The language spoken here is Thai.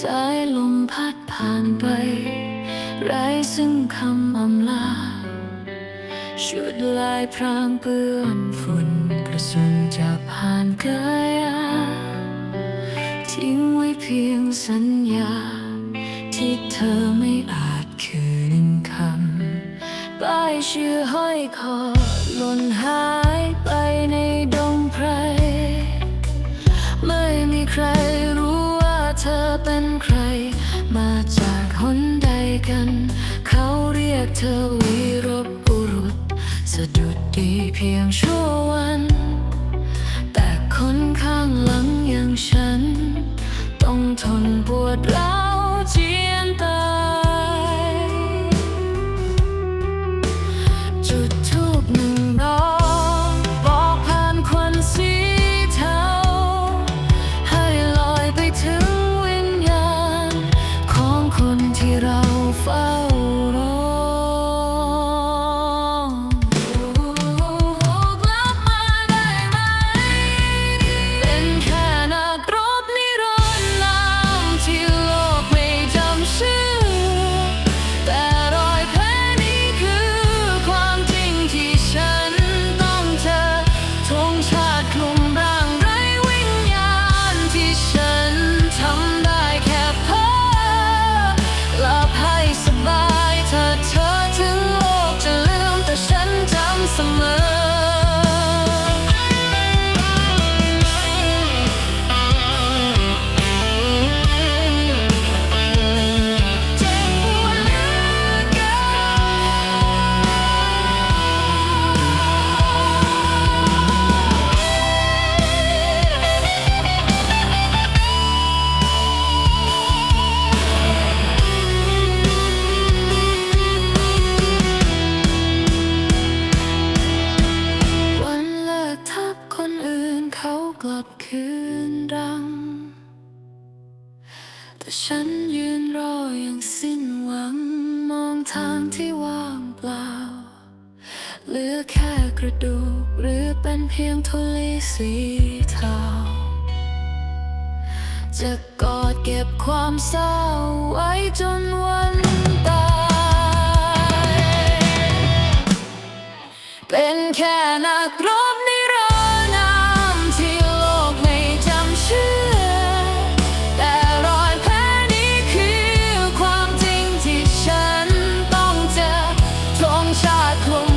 สายลมพัดผ่านไป ไร้ซึ่งคำอำลา ชุดลายพรางเปื้อนฝุ่นกระสุนจากผ่านกายาทิ้งไว้เพียงสัญญา ที่เธอไม่อาจคืนคำป้ายชื่อห้อยคอหล่นหาย เป็นใคร มาจากหนใดกัน เขาเรียกเธอวีรบุรุษสะดุดดีเพียงชั่ววัน แต่คนข้างหลังอย่างฉัน ต้องทนปวดร้าวเจียนตาย คืนรัง แต่ฉันยืนรออย่างสิ้นหวัง มองทางที่ว่างเปล่า เหลือแค่กระดูก หรือเป็นเพียงทุลีสีเทาจะกอดเก็บความเศร้าไว้จนวันตาย เป็นแค่นักรอ światło